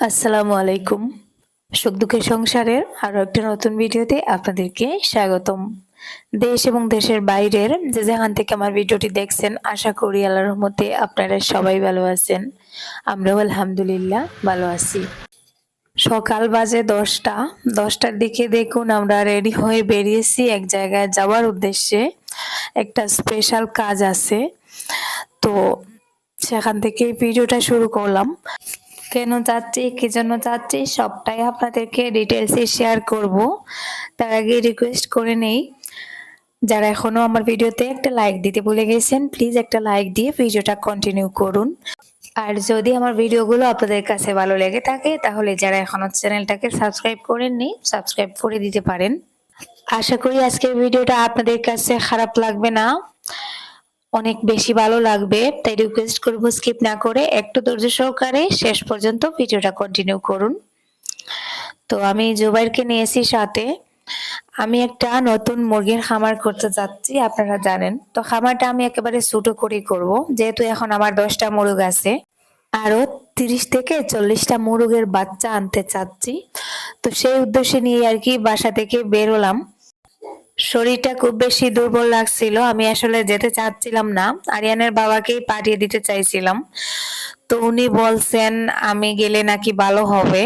আসসালামু আলাইকুম সুখ দুঃখের সংসারের আরও একটা নতুন ভিডিওতে আপনাদেরকে স্বাগতম দেশ এবং দেশের বাইরের যে যেখান থেকে আমার ভিডিওটি দেখছেন আশা করি আল্লাহর রহমতে আপনারা সবাই ভালো আছেন আমরাও আলহামদুলিল্লাহ ভালো আছি সকাল বাজে দশটা। দশটার দিকে দেখুন আমরা রেডি হয়ে বেরিয়েছি এক জায়গায় যাওয়ার উদ্দেশ্যে। একটা স্পেশাল কাজ আছে। তো সেখান থেকে ভিডিওটা শুরু করলাম। কেন যাচ্ছি, কি জন্য যাচ্ছি, সবটাই আপনাদেরকে ডিটেলসে শেয়ার করব। তার আগে রিকোয়েস্ট করে নেই, যারা এখনও আমার ভিডিওতে একটা লাইক দিতে ভুলে গেছেন প্লিজ একটা লাইক দিয়ে ভিডিওটা কন্টিনিউ করুন। আর যদি আমার ভিডিওগুলো আপনাদের কাছে ভালো লেগে থাকে, তাহলে যারা এখনও চ্যানেলটাকে সাবস্ক্রাইব করেননি, সাবস্ক্রাইব করে দিতে পারেন। আশা করি আজকের ভিডিওটা আপনাদের কাছে খারাপ লাগবে না, অনেক বেশি ভালো লাগবে, তাই রিকোয়েস্ট করব স্কিপ না করে একটু ধৈর্য সহকারে শেষ পর্যন্ত ভিডিওটা কন্টিনিউ করুন। তো আমি জুবাইরকে নিয়েছি সাথে। আমি একটা নতুন মুরগির খামার করতে যাচ্ছি, আপনারা জানেন। তো খামারটা আমি একেবারে ছোটো করেই করব, যেহেতু এখন আমার দশটা মুরগ আছে। আরও তিরিশ থেকে চল্লিশটা মুরগের বাচ্চা আনতে চাচ্ছি। তো সেই উদ্দেশ্যে নিয়ে আর কি বাসা থেকে বেরোলাম। শরীরটা খুব বেশি দুর্বল লাগছিল, আমি আসলে যেতে চাচ্ছিলাম না। আরিয়ানের বাবাকেই পাঠিয়ে দিতে চাইছিলাম। তো উনি বলছেন, আমি গেলে নাকি ভালো হবে।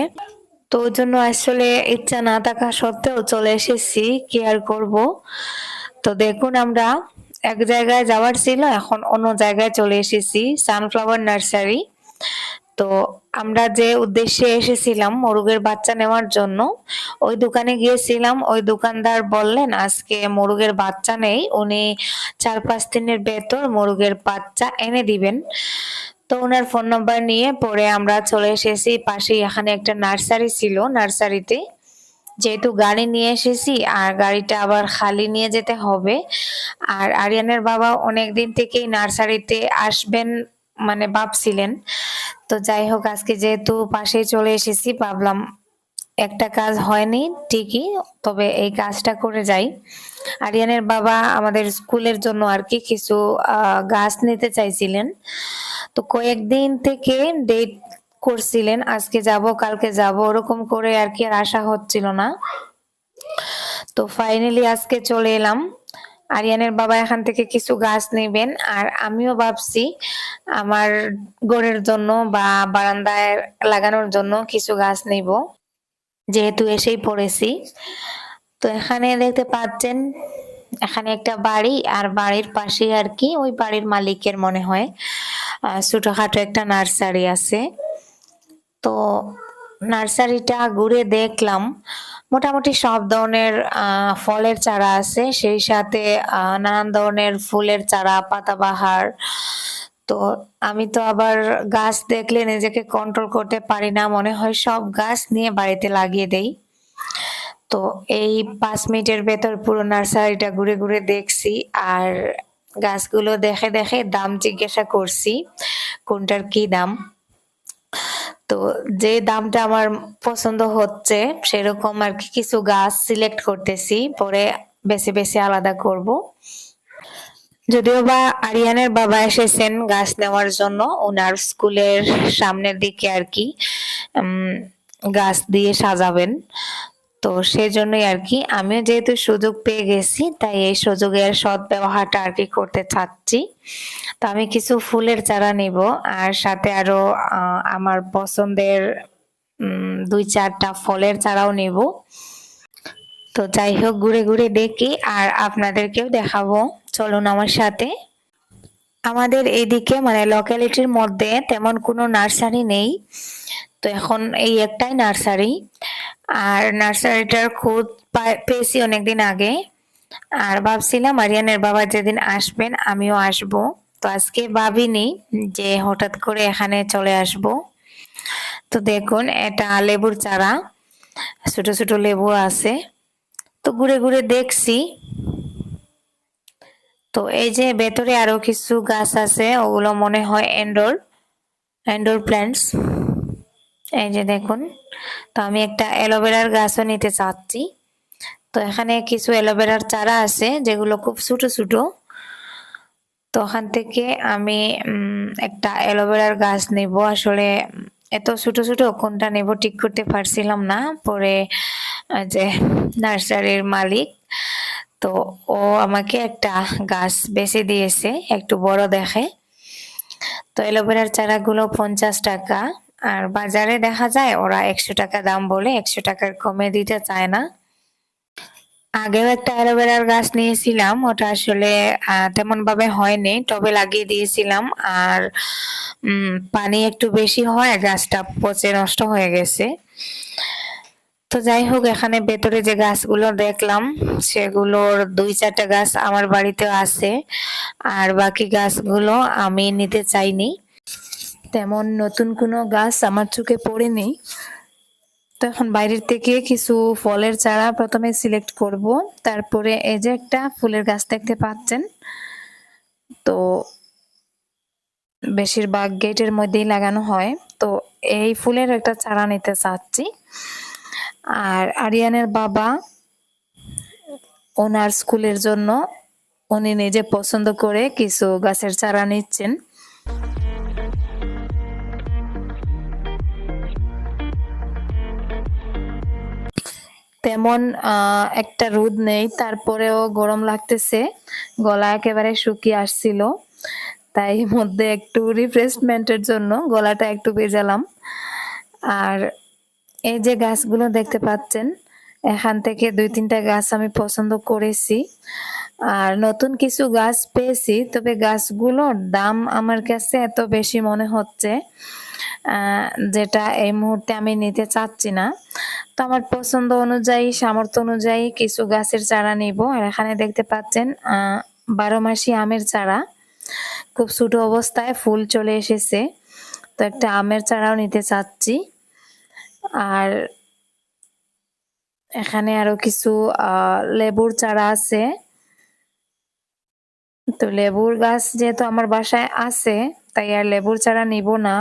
তো ওই জন্য আসলে ইচ্ছা না থাকা সত্ত্বেও চলে এসেছি, কি আর করব? তো দেখুন আমরা এক জায়গায় যাওয়ার ছিল, এখন অন্য জায়গায় চলে এসেছি সানফ্লাওয়ার নার্সারি তো আমরা যে উদ্দেশ্যে এসেছিলাম মোরগের বাচ্চা নেওয়ার জন্য, ওই দোকানে গিয়েছিলাম। ওই দোকানদার বললেন, আজকে মোরগের বাচ্চা নেই। উনি চার পাঁচ দিনের ভেতর মোরগের বাচ্চা এনে দিবেন। তো ওনার ফোন নম্বর নিয়ে পরে আমরা চলে এসেছি। পাশেই এখানে একটা নার্সারি ছিল নার্সারিতে। যেহেতু গাড়ি নিয়ে এসেছি, আর গাড়িটা আবার খালি নিয়ে যেতে হবে। আর আরিয়ানের বাবা অনেক দিন থেকেই নার্সারিতে আসবেন মানে ভাবছিলেন তো যাই হোক, আজকে যেহেতু পাশেই চলে এসেছি, ভাবলাম একটা কাজ হয়নি ঠিকই, তবে এই কাজটা করে যাই। আরিয়ানের বাবা আমাদের স্কুলের জন্য আর কি কিছু গাছ নিতে চাইছিলেন। তো কয়েকদিন থেকে ডেট করছিলেন, আজকে যাব, কালকে যাব, ওরকম করে আর কি আর আশা হচ্ছিল না। তো ফাইনালি আজকে চলে এলাম। আরিয়ানের বাবা এখান থেকে কিছু গাছ নেবেন। আর আমিও ভাবছি আমার ঘরের জন্য বা বারান্দায় লাগানোর জন্য কিছু গাছ নেব, যেহেতু এসেই পড়েছি। তো এখানে দেখতে পাচ্ছেন, এখানে একটা বাড়ি আর বাড়ির পাশে আর কি ওই বাড়ির মালিকের মনে হয় ছোটখাটো একটা নার্সারি আছে। তো নার্সারিটা ঘুরে দেখলাম। মোটামুটি সব ধরনের ফলের চারা আছে। সেই সাথে নানান ধরনের ফুলের চারা, পাতাবাহার। তো আমি তো আবার গাছ দেখলে নিজেকে কন্ট্রোল করতে পারি না। মনে হয় সব গাছ নিয়ে বাড়িতে লাগিয়ে দেই। তো এই পাঁচ মিনিটের ভেতর পুরো নার্সারিটা ঘুরে ঘুরে দেখছি। আর গাছগুলো দেখে দেখে দাম জিজ্ঞাসা করছি, কোনটার কি দাম? তো যে দামটা আমার পছন্দ হচ্ছে, সেরকম আর কি কিছু গাছ সিলেক্ট করতেছি, পরে বেছে বেছে আলাদা করব। যদিও বা আরিয়ানের বাবা এসেছেন গাছ নেওয়ার জন্য, ওনার স্কুলের সামনের দিকে আর কি গাছ দিয়ে সাজাবেন। তো সেজন্যই আর কি, আমিও যেহেতু সুযোগ পেয়ে গেছি, তাই এই সুযোগের সৎ ব্যবহারটা আর কি করতে চাচ্ছি। তো আমি কিছু ফুলের চারা নিব আর সাথে আরও আমার পছন্দের দুই চারটা ফলের চারাও নেব। তো যাই হোক, ঘুরে ঘুরে দেখি আর আপনাদেরকেও দেখাবো। চলুন আমার সাথে। আমাদের এইদিকে মানে লোকালিটির মধ্যে তেমন কোনো নার্সারি নেই। তো এখন এই একটাই নার্সারি। আর নার্সারিটার পা- পেয়েছি অনেকদিন আগে। আর ভাবছিলাম আরিয়ানের বাবা যেদিন আসবেন, আমিও আসব। তো আজকে ভাবিনি যে হঠাৎ করে এখানে চলে আসব। তো দেখুন, এটা লেবুর চারা, ছোট ছোট লেবু আছে। তো ঘুরে ঘুরে দেখছি। তো এই যে ভেতরে আরও কিছু গাছ আছে, ওগুলো মনে হয় এন্ডোর এন্ডোর প্ল্যান্টস এই যে দেখুন, তো আমি একটা অ্যালোভেরার গাছও নিতে চাচ্ছি। তো এখানে কিছু অ্যালোভেরার চারা আছে, যেগুলো খুব ছোট ছোট। তো ওখান থেকে আমি একটা অ্যালোভেরার গাছ নেব। আসলে, এত ছোট ছোট, কোনটা নেব ঠিক করতে পারছিলাম না। পরে যে নার্সারির মালিক, তো ও আমাকে একটা গাছ বেছে দিয়েছে, একটু বড় দেখে। তো অ্যালোভেরার চারাগুলো পঞ্চাশ টাকা। আর বাজারে দেখা যায়, ওরা একশো টাকা দাম বলে, একশো টাকার কমে দিতে চায় না। আগেও একটা অ্যালোভেরার গাছ নিয়েছিলাম, ওটা আসলে তেমন ভাবে হয়নি, টবে লাগিয়ে দিয়েছিলাম আর পানি একটু বেশি হয়, গাছটা পচে নষ্ট হয়ে গেছে। তো যাই হোক, এখানে ভেতরে যে গাছগুলো দেখলাম, সেগুলোর দুই চারটা গাছ আমার বাড়িতে আছে, আর বাকি গাছগুলো আমি নিতে চাইনি। তেমন নতুন কোনো গাছ আমার চোখে পড়েনি। তো এখন বাইরের থেকে কিছু ফলের চারা প্রথমে সিলেক্ট করব। তারপরে এই যে একটা ফুলের গাছ দেখতে পাচ্ছেন। তো বেশিরভাগ গেটের মধ্যেই লাগানো হয়। তো এই ফুলের একটা চারা নিতে চাচ্ছি। আর আরিয়ানের বাবা ওনার স্কুলের জন্য উনি নিজে পছন্দ করে কিছু গাছের চারা নিচ্ছেন। তেমন একটা রোদ নেই। তারপরেও গরম লাগতেছে। গলা একেবারে শুকিয়ে আসছিল। তাই মধ্যে একটু রিফ্রেশমেন্টের জন্য গলাটা একটু ভেজালাম। আর এই যে গাছগুলো দেখতে পাচ্ছেন, এখান থেকে দুই তিনটা গাছ আমি পছন্দ করেছি। আর নতুন কিছু গাছ পেয়েছি, তবে গাছগুলোর দাম আমার কাছে এত বেশি মনে হচ্ছে। যেটা এই মুহূর্তে আমি নিতে চাচ্ছি না। তো আমার পছন্দ অনুযায়ী, সামর্থ্য অনুযায়ী কিছু গাছের চারা নিব। আর এখানে দেখতে পাচ্ছেন বারো মাসি আমের চারা। খুব ছোট অবস্থায় ফুল চলে এসেছে। তো একটা আমের চারাও নিতে চাচ্ছি। আর এখানে আরও কিছু লেবুর চারা আছে। তো লেবুর গাছ যেহেতু আমার বাসায় আছে তাই আর লেবুর চারা নিব না।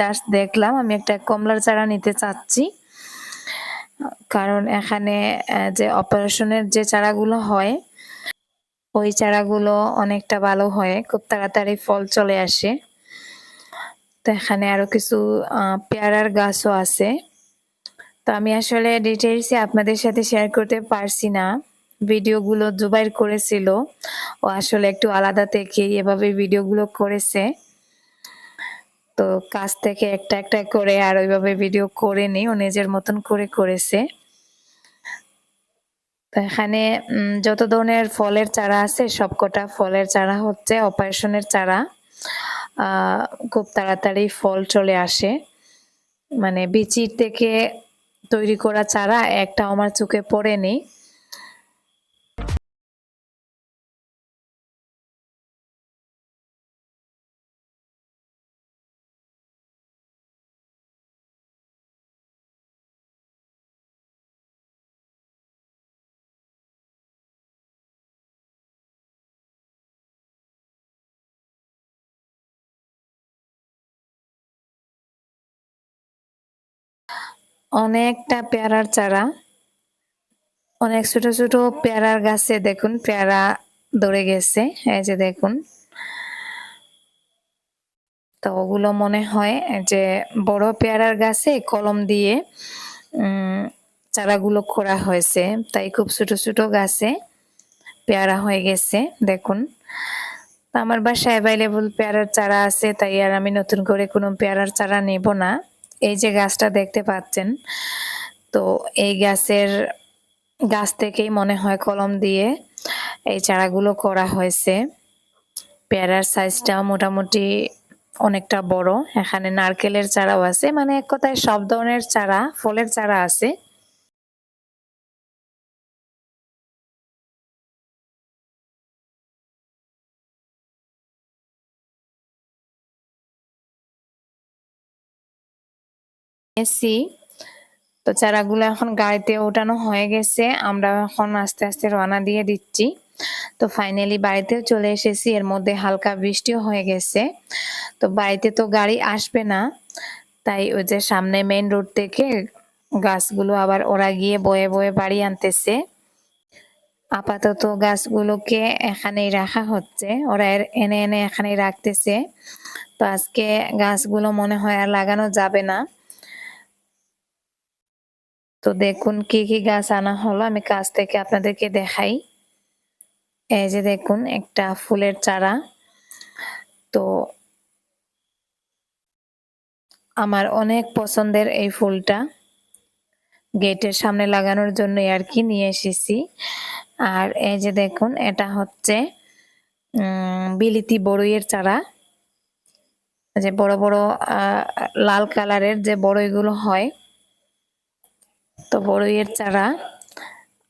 জাস্ট দেখলাম, আমি একটা কমলার চারা নিতে চাচ্ছি। কারণ এখানে যে অপারেশনের যে চারাগুলো হয়, ওই চারাগুলো অনেকটা ভালো হয়, খুব তাড়াতাড়ি ফল চলে আসে। তো এখানে আরও কিছু পেয়ারার গাছও আছে। তো আমি আসলে ডিটেলসে আপনাদের সাথে শেয়ার করতে পারছি না। ভিডিওগুলো জুবাইর করেছিল। ও আসলে একটু আলাদা থেকে এভাবে ভিডিওগুলো করেছে। তো কাজ থেকে একটা একটা করে আর ওইভাবে ভিডিও করে নি ও নিজের মতন করে করেছে। তো এখানে যত ধরনের ফলের চারা আছে, সবকটা ফলের চারা হচ্ছে অপারেশনের চারা। খুব তাড়াতাড়ি ফল চলে আসে। মানে বিচির থেকে তৈরি করা চারা একটা আমার চোখে পড়েনি। অনেকটা পেয়ারার চারা। অনেক ছোট ছোট পেয়ারার গাছে দেখুন, পেয়ারা ধরে গেছে, এই যে দেখুন। তো ওগুলো মনে হয় যে বড় পেয়ারার গাছে কলম দিয়ে চারাগুলো খোঁড়া হয়েছে। তাই খুব ছোট ছোট গাছে পেয়ারা হয়ে গেছে, দেখুন। আমার বাসায় অ্যাভেলেবল পেয়ারার চারা আছে, তাই আর আমি নতুন করে কোনো পেয়ারার চারা নেব না। এই যে গাছটা দেখতে পাচ্ছেন, তো এই গাছের গাছ থেকেই মনে হয় কলম দিয়ে এই চারাগুলো করা হয়েছে। পেয়ারার সাইজটা মোটামুটি অনেকটা বড়। এখানে নারকেলের চারাও আছে। মানে এক কথায় সব ধরনের চারা, ফলের চারা আছে। এসি। তো চারাগুলো এখন গাড়িতে ওঠানো হয়ে গেছে, আমরা এখন আস্তে আস্তে রওনা দিয়ে দিচ্ছি। তো ফাইনালি বাড়িতেও চলে এসেছি, এর মধ্যে হালকা বৃষ্টিও হয়ে গেছে। তো বাড়িতে তো গাড়ি আসবে না, তাই ওই যে সামনে মেইন রোড থেকে গাছগুলো আবার ওরা গিয়ে বয়ে বয়ে বাড়ি আনতেছে। আপাতত গাছগুলোকে এখানেই রাখা হচ্ছে, ওরা এর- এনে এনে এখানেই রাখতেছে। তো আজকে গাছগুলো মনে হয় আর লাগানো যাবে না। তো দেখুন কি কি গাছ আনা হলো। আমি কাছ থেকে আপনাদেরকে দেখাই। এই যে দেখুন, একটা ফুলের চারা। তো আমার অনেক পছন্দের এই ফুলটা। গেটের সামনে লাগানোর জন্য আর কি নিয়ে এসেছি। আর এই যে দেখুন, এটা হচ্ছে বিলিতি বড়ইয়ের চারা। যে বড় বড় লাল কালারের যে বড়ইগুলো হয় তো বড়ইয়ের চারা।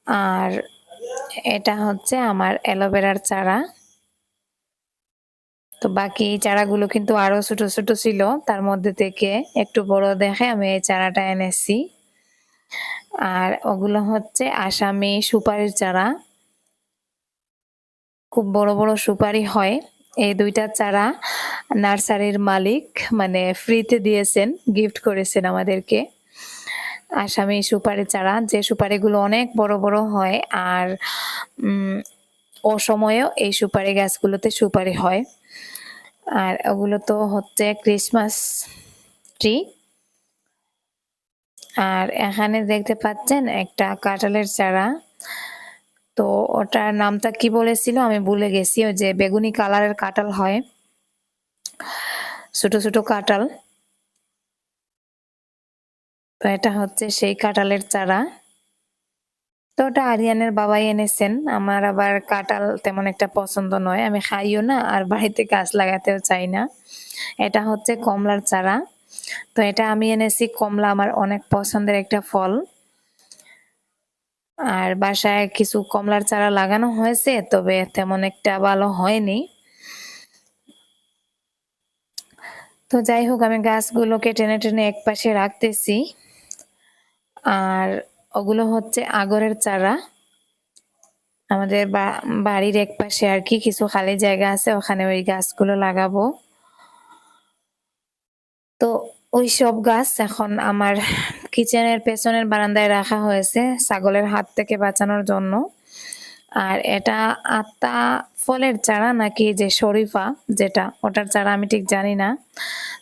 আর এটা হচ্ছে আমার অ্যালোভেরার চারা। তো বাকি চারাগুলো কিন্তু আরও ছোট ছোট ছিল। তার মধ্যে থেকে একটু বড় দেখে আমি এই চারাটা এনেছি। আর ওগুলো হচ্ছে আসামি সুপারির চারা। খুব বড় বড় সুপারি হয়। এই দুইটা চারা নার্সারির মালিক মানে ফ্রিতে দিয়েছেন, গিফট করেছেন আমাদেরকে। আসামি সুপারি চারা, যে সুপারিগুলো অনেক বড় বড় হয় আর অসময়েও এই সুপারি গাছগুলোতে সুপারি হয়। আর ওগুলো তো হচ্ছে ক্রিসমাস ট্রি। আর এখানে দেখতে পাচ্ছেন একটা কাঁঠালের চারা। তো ওটার নামটা কি বলেছিল আমি ভুলে গেছি, ওই যে বেগুনি কালারের কাঁঠাল হয়। ছোট ছোট কাঁঠাল। তো এটা হচ্ছে সেই কাঁঠালের চারা। তো ওটা আরিয়ানের বাবাই এনেছেন। আমার আবার কাঁঠাল তেমন একটা পছন্দ নয়। আমি খাইও না আর বাড়িতে গাছ লাগাতেও চাই না। এটা হচ্ছে কমলার চারা। তো এটা আমি এনেছি। কমলা আমার অনেক পছন্দের একটা ফল। আর বাসায় কিছু কমলার চারা লাগানো হয়েছে, তবে তেমন একটা ভালো হয়নি। তো যাই হোক, আমি গাছগুলোকে টেনে টেনে এক পাশে রাখতেছি। আর ওগুলো হচ্ছে আগরের চারা। আমাদের বাড়ির এক পাশে আর কি কিছু খালি জায়গা আছে, ওখানে ওই গাছগুলো লাগাবো। তো ওই সব গাছ এখন আমার কিচেনের পেছনের বারান্দায় রাখা হয়েছে ছাগলের হাত থেকে বাঁচানোর জন্য। আর এটা আত্মা ফলের চারা নাকি যে শরীফা যেটা, ওটার চারা আমি ঠিক জানি না।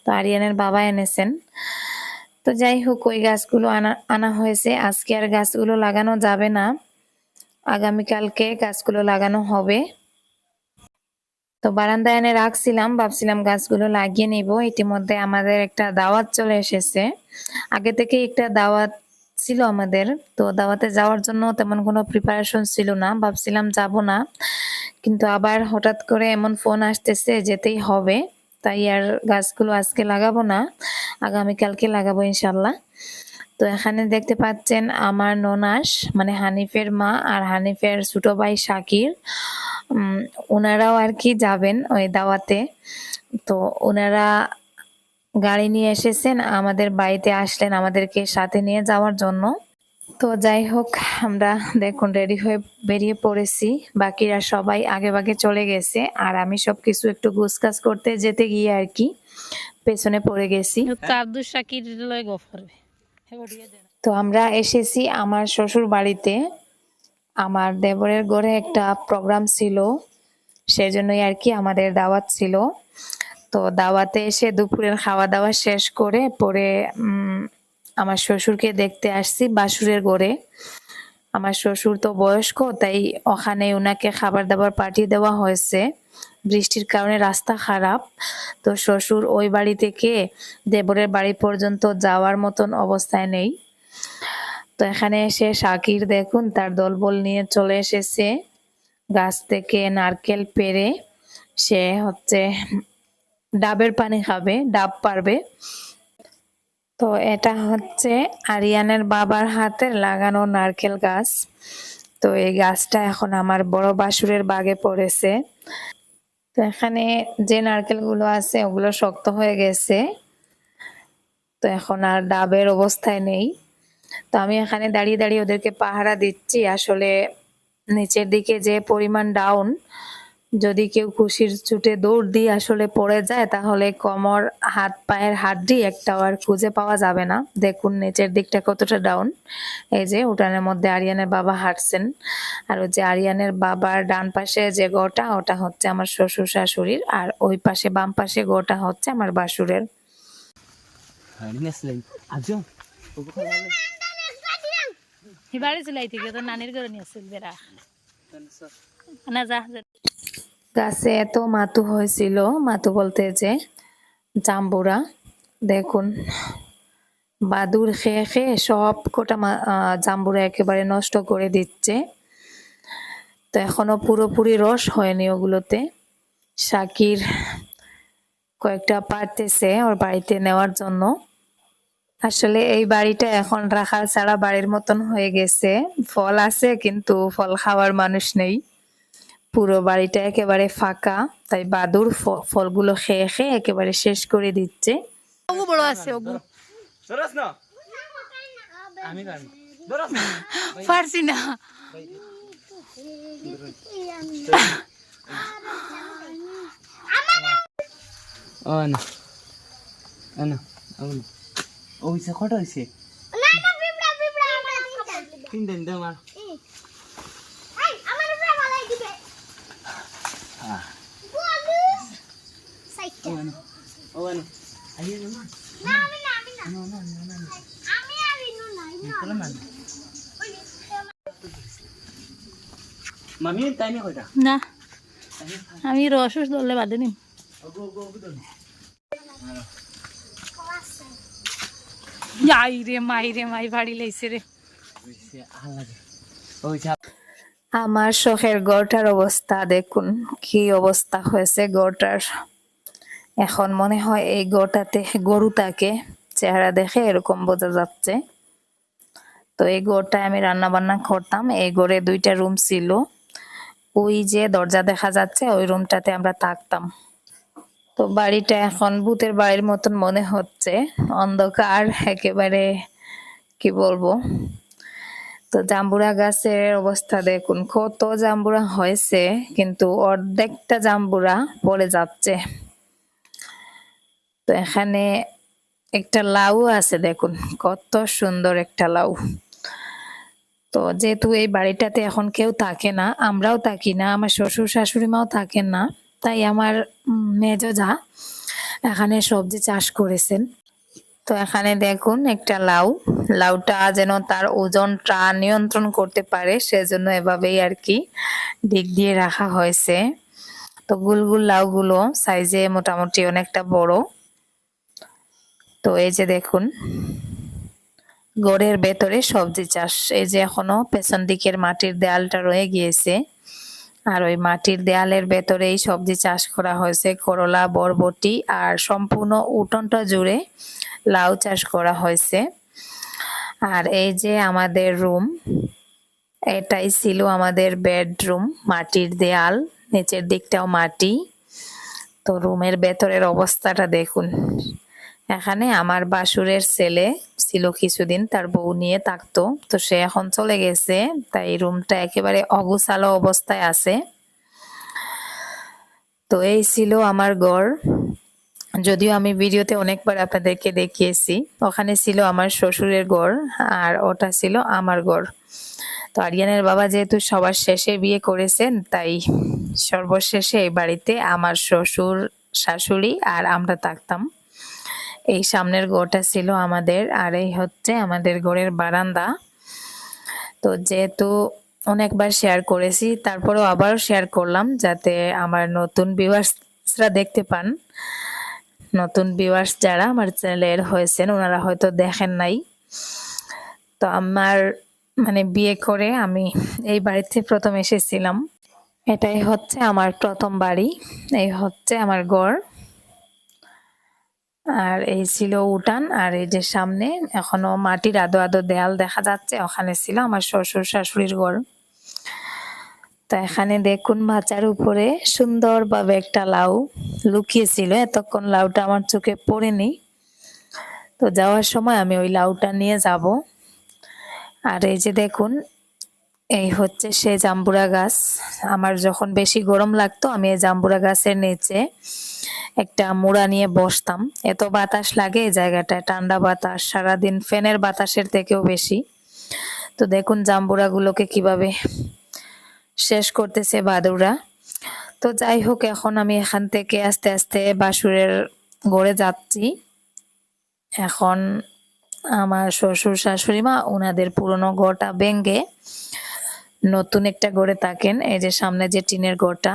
তো আরিয়ানের বাবা এনেছেন। তো যাই হোক, ওই গাছগুলো আনা আনা হয়েছে। আজকে আর গাছগুলো লাগানো যাবে না। আগামীকালকে গাছগুলো লাগানো হবে। তো বারান্দায় এনে রাখছিলাম, ভাবছিলাম গাছগুলো লাগিয়ে নিব। ইতিমধ্যে আমাদের একটা দাওয়াত চলে এসেছে। আগে থেকে একটা দাওয়াত ছিল আমাদের। তো দাওয়াতে যাওয়ার জন্য তেমন কোনো প্রিপারেশন ছিল না। ভাবছিলাম যাব না। কিন্তু আবার হঠাৎ করে এমন ফোন আসতেছে, যেতেই হবে। তাই আর গাছগুলো আজকে লাগাবো না আগামীকালকে লাগাবো ইনশাল্লাহ তো এখানে দেখতে পাচ্ছেন আমার ননাস মানে হানিফের মা আর হানিফের ছোট ভাই শাকির। ওনারাও আর কি যাবেন ওই দাওয়াতে। তো ওনারা গাড়ি নিয়ে এসেছেন, আমাদের বাড়িতে আসলেন আমাদেরকে সাথে নিয়ে যাওয়ার জন্য। তো যাই হোক আমরা দেখুন রেডি হয়ে বেরিয়ে পড়েছি। বাকিরা সবাই আগে ভাগে চলে গেছে আর আমি সবকিছু একটু গুছকাজ করতে যেতে গিয়ে আর কি পেছনে পড়ে গেছি। তো তো আমরা এসেছি আমার শ্বশুর বাড়িতে। আমার দেবরের ঘরে একটা প্রোগ্রাম ছিল সেজন্যই আর কি আমাদের দাওয়াত ছিল। তো দাওয়াতে এসে দুপুরের খাওয়া দাওয়া শেষ করে পরে উম, আমার শ্বশুরকে দেখতে আসছি বাসুরের ঘরে। আমার শ্বশুর তো বয়স্ক, তাই ওখানে ওনাকে খাবার দাবার পাঠিয়ে দেওয়া হয়েছে। বৃষ্টির কারণে রাস্তা খারাপ। তো শ্বশুর ওই বাড়ি থেকে দেবরের বাড়ি পর্যন্ত যাওয়ার মতন অবস্থায় নেই। তো এখানে এসে শাকির দেখুন, তার দলবল নিয়ে চলে এসেছে। গাছ থেকে নারকেল পেরে সে হচ্ছে ডাবের পানি খাবে, ডাব পারবে। তো এটা হচ্ছে আরিয়ানের বাবার হাতের লাগানো নারকেল গাছ। তো এই গাছটা এখন আমার বড় বাসুরের বাগে পড়েছে। তো এখানে যে নারকেলগুলো আছে, ওগুলো শক্ত হয়ে গেছে। তো এখন আর ডাবের অবস্থায় নেই। তো আমি এখানে দাঁড়িয়ে দাঁড়িয়ে ওদেরকে পাহারা দিচ্ছি। আসলে নিচের দিকে যে পরিমাণ ডাউন যদি কেউ খুশির চুটে দৌড় দিয়ে আসলে পড়ে যায় তাহলে কোমর হাত পায়ের হাড্ডি একটাও আর খুঁজে পাওয়া যাবে না। দেখুন নিচের দিকটা কতটা ডাউন এই যে উঠানের মধ্যে আরিয়ানের বাবা হাঁটছেন। আর ওই যে আরিয়ানের বাবার ডান পাশে যে গোটা ওটা হচ্ছে আমার শ্বশুর শাশুড়ির আর ওই পাশে বাম পাশে গোটা হচ্ছে আমার বাসুরের। বাড়ি চলাই থেকে তো নানির ঘরে নিয়ে আসছিল বেড়া। না যা। গাছে এত মাতু হয়েছিল, মাতু বলতে যে জাম্বুরা, দেখুন। বাদুর খেয়ে খেয়ে সব কটা জাম্বুরা একেবারে নষ্ট করে দিচ্ছে। তো এখনও পুরোপুরি রস হয়নি ওগুলোতে। শাকির কয়েকটা পারতেছে ওর বাড়িতে নেওয়ার জন্য। আসলে এই বাড়িটা এখন রাখার ছাড়া বাড়ির মতন হয়ে গেছে। ফল আছে কিন্তু ফল খাওয়ার মানুষ নেই। পুরো বাড়িটা একেবারে ফাঁকা তাই বাদুর ফলগুলো খেয়ে খেয়ে একেবারে শেষ করে দিচ্ছে। বড় আছে আমি. পারছি না। ও না। না। আউন ও হইছে? কত হইছে তিন দিন দাও মার। হ্যাঁ ও না ও না আইয়ে না কলা মান মামি তাই না আমি রসুস ধরলে বাদে নিম। যাই রে মাই রে মাই বাড়ি লাইছে রে। হইছে আলাদা হইছে আমার শখের গড়টার অবস্থা দেখুন কি অবস্থা হয়েছে গড়টার। এখন মনে হয় এই গড়টাতে গরু থাকে চেহারা দেখে এরকম বোঝা যাচ্ছে। তো এই গড়টায় আমি রান্না বান্না করতাম এই গড়ে দুইটা রুম ছিল। ওই যে দরজা দেখা যাচ্ছে, ওই রুমটাতে আমরা থাকতাম। তো বাড়িটা এখন ভূতের বাড়ির মতন মনে হচ্ছে, অন্ধকার একেবারে, কি বলব? তো জাম্বুরা গাছের অবস্থা দেখুন, কত জাম্বুরা হয়েছে, কিন্তু অর্ধেকটা জাম্বুরা পড়ে যাচ্ছে। তো এখানে একটা লাউ আছে দেখুন, কত সুন্দর একটা লাউ। তো যেহেতু এই বাড়িটাতে এখন কেউ থাকে না, আমরাও থাকি না, আমার শ্বশুর, শাশুড়ি মাও থাকেন না, তাই আমার মেজো যা এখানে সবজি চাষ করেছেন। তো এখানে দেখুন একটা লাউ, লাউটা যেন তার ওজনটা নিয়ন্ত্রণ করতে পারে, সেজন্য এভাবেই আর কি দিক দিয়ে রাখা হয়েছে। তো গুলগুল লাউগুলো সাইজে মোটামুটি অনেকটা বড়। তো এই যে দেখুন গড়ের ভেতরে সবজি চাষ। এই যে এখনও পেছন দিকের মাটির দেয়ালটা রয়ে গিয়েছে। আর ওই মাটির দেয়ালের ভেতরেই সবজি চাষ করা হয়েছে, করলা, বরবটি আর সম্পূর্ণ উঠোনটা জুড়ে লাউ চাষ করা হয়েছে। আর এই যে আমাদের রুম, এটাই ছিল আমাদের বেডরুম, মাটির দেয়াল, নিচের দিকটাও মাটি। তো রুমের ভেতরের অবস্থাটা দেখুন। এখানে আমার বাসুরের ছেলে ছিল কিছুদিন, তার বউ নিয়ে থাকতো। তো সে এখন চলে গেছে, তাই রুমটা একেবারে অগোছালো অবস্থায় আছে। তো এই ছিল আমার ঘর। যদিও আমি ভিডিওতে অনেকবার আপনাদেরকে দেখিয়েছি, ওখানে ছিল আমার শ্বশুরের ঘর আর ওটা ছিল আমার ঘর। তো আরিয়ানের বাবা যেহেতু সবার শেষে বিয়ে করেছেন, তাই সর্বশেষে এই বাড়িতে আমার শ্বশুর, শাশুড়ি আর আমরা থাকতাম। এই সামনের ঘরটা ছিল আমাদের, আর এই হচ্ছে আমাদের ঘরের বারান্দা। তো যেহেতু অনেকবার শেয়ার করেছি, তারপরেও আবারও শেয়ার করলাম যাতে আমার নতুন ভিউয়ার্সরা দেখতে পান। নতুন ভিউয়ার্স যারা আমার চ্যানেলের হয়েছেন, ওনারা হয়তো দেখেন নাই। তো আমার মানে বিয়ে করে আমি এই বাড়িতে প্রথম এসেছিলাম। এটাই হচ্ছে আমার প্রথম বাড়ি, এই হচ্ছে আমার ঘর। আর এই ছিল উঠান, আর এই যে সামনে এখনও মাটির আদো আদো দেয়াল দেখা যাচ্ছে, ওখানে ছিল আমার শ্বশুর শাশুড়ির ঘর। তো এখানে দেখুন মাচার উপরে সুন্দরভাবে একটা লাউ লুকিয়েছিল, এতক্ষণ লাউটা আমার চোখে পড়েনি। তো যাওয়ার সময় আমি ওই লাউটা নিয়ে যাব। আর এই যে দেখুন এই হচ্ছে সে জাম্বুরা গাছ। আমার যখন বেশি গরম লাগতো, আমি এই জাম্বুরা গাছের নিচে একটা মুড়া নিয়ে বসতাম। এত বাতাস লাগে এই জায়গাটায়, ঠান্ডা বাতাস, সারাদিন ফ্যানের বাতাসের থেকেও বেশি। তো দেখুন জাম্বুরা গুলোকে কীভাবে শেষ করতেছে বাদুরা তো যাই হোক, এখন আমি এখান থেকে আস্তে আস্তে বাসুরের গড়ে যাচ্ছি। এখন আমার শ্বশুর শাশুড়ি মা ওনাদের পুরনো ঘরটা ভেঙ্গে নতুন একটা গড়ে থাকেন। এই যে সামনে যে টিনের ঘরটা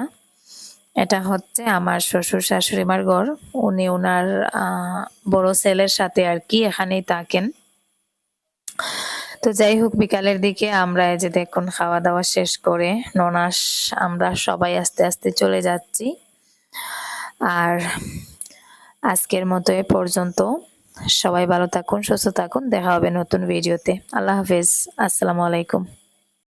এটা হচ্ছে আমার শ্বশুর শাশুড়ি মার ঘর উনি ওনার বড় ছেলের সাথে আর কি এখানেই থাকেন। তো যাই হোক, বিকালের দিকে আমরা এই যে দেখুন খাওয়া দাওয়া শেষ করে ননাস, আমরা সবাই আস্তে আস্তে চলে যাচ্ছি। আর আজকের মতো এ পর্যন্ত। সবাই ভালো থাকুন, সুস্থ থাকুন। দেখা হবে নতুন ভিডিওতে। আল্লাহ হাফেজ। আসসালামু আলাইকুম।